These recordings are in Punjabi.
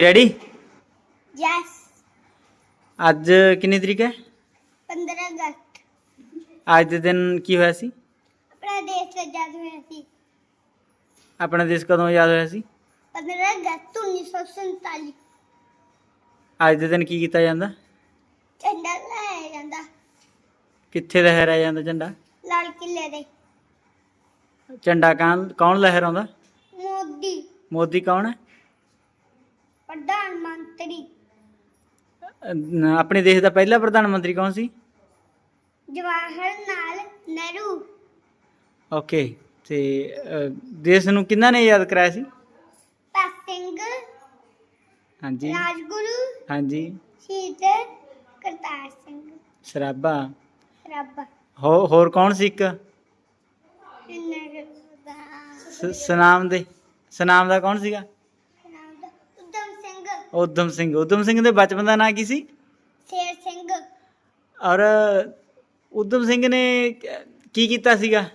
ਰੈਡੀ ਯੈਸ ਅੱਜ ਕਿੰਨੀ ਤਰੀਕ ਹੈ? 15 ਅਗਸਤ। ਅੱਜ ਦੇ ਦਿਨ ਕੀ ਹੋਇਆ ਸੀ? ਆਪਣਾ ਦੇਸ਼ ਆਜ਼ਾਦ ਹੋਇਆ ਸੀ। ਆਪਣਾ ਦੇਸ਼ ਕਦੋਂ ਆਜ਼ਾਦ ਹੋਇਆ ਸੀ? 15 ਅਗਸਤ 1947 ਅੱਜ ਦੇ ਦਿਨ ਕੀ ਕੀਤਾ ਜਾਂਦਾ? ਝੰਡਾ ਲਹਿਰਾਇਆ ਜਾਂਦਾ। ਕਿੱਥੇ ਲਹਿਰਾਇਆ ਜਾਂਦਾ ਝੰਡਾ? ਲਾਲ ਕਿਲੇ ਦੇ ਝੰਡਾ ਕੌਣ ਕੌਣ ਲਹਿਰਾਉਂਦਾ? ਮੋਦੀ। ਮੋਦੀ ਕੌਣ ਹੈ? ਪ੍ਰਧਾਨ ਮੰਤਰੀ। ਅਹ ਆਪਣੇ ਦੇਸ਼ ਦਾ ਪਹਿਲਾ ਪ੍ਰਧਾਨ ਮੰਤਰੀ ਕੌਣ ਸੀ? ਜਵਾਹਰ ਲਾਲ ਨਹਿਰੂ। ਓਕੇ ਤੇ ਅਹ, ਦੇਸ਼ ਨੂੰ ਕਿਹਨਾਂ ਨੇ ਆਜ਼ਾਦ ਕਰਾਇਆ ਸੀ? ਭਗਤ ਸਿੰਘ ਹਾਂਜੀ। ਰਾਜਗੁਰੂ ਹਾਂਜੀ। ਸ਼ਹੀਦ ਕਰਤਾਰ ਸਿੰਘ। ਸਰਾਭਾ ਰੱਬ ਹੋ ਹੋਰ ਕੌਣ ਸੀ ਇੱਕ? ਇਹਨਾਂ ਦਾ ਸ- ਸਨਾਮ ਦੇ ਸਨਾਮ ਦਾ ਕੌਣ ਸੀਗਾ? ਉਦਮ ਸਿੰਘ। ਉਦਮ ਸਿੰਘ ਦੇ ਬਚਪਨ ਦਾ ਨਾਂ ਕੀ ਸੀ? ਸ਼ੇਰ ਸਿੰਘ। ਔਰ ਉਦਮ ਸਿੰਘ ਨੇ ਕ- ਕੀਤਾ ਸੀਗਾ?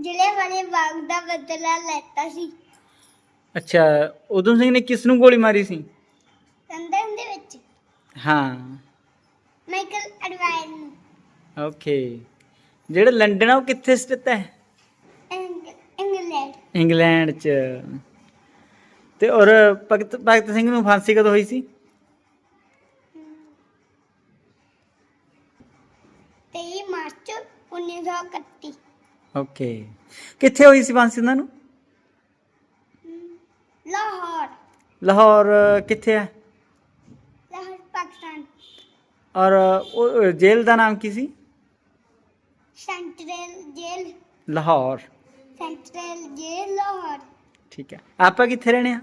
ਜ਼ਿਲ੍ਹੇ ਵਾਲੇ ਬਾਗ ਦਾ ਬਦਲਾ ਲੈਤਾ ਸੀ। ਅੱਛਾ ਉਦਮ ਸਿੰਘ ਨੇ ਕਿਸ ਨੂੰ ਗੋਲੀ ਮਾਰੀ ਸੀ? ਲੰਡਨ ਦੇ ਵਿੱਚ। ਹਾਂ। ਮਾਈਕਲ ਐਡਵਾਈਨ ਨੂੰ। ਓਕੇ। ਜਿਹੜਾ ਲੰਡਨ ਆ ਉਹ ਕਿੱਥੇ ਸਥਿਤ ਹੈ? ਇੰਗ- ਇੰਗਲੈਂਡ। ਇੰਗਲੈਂਡ 'ਚ। ਤੇ ਔਰ ਭਗਤ ਭਗਤ ਸਿੰਘ ਨੂੰ ਫਾਂਸੀ ਕਦੋਂ ਹੋਈ ਸੀ? 23 ਮਾਰਚ 1931 ਓਕੇ। ਕਿੱਥੇ ਹੋਈ ਸੀ ਫਾਂਸੀ ਉਹਨਾਂ ਨੂੰ? ਲਾਹੌਰ। ਲਾਹੌਰ ਕਿੱਥੇ ਹੈ? ਲਾਹੌਰ ਪਾਕਿਸਤਾਨ। ਔਰ ਉਹ ਜੇਲ੍ਹ ਦਾ ਨਾਮ ਕੀ ਸੀ? Central jail Lahore. Central jail Lahore. ਠੀਕ ਹੈ। ਆਪਾਂ ਕਿੱਥੇ ਰਹਿਣੇ ਆ?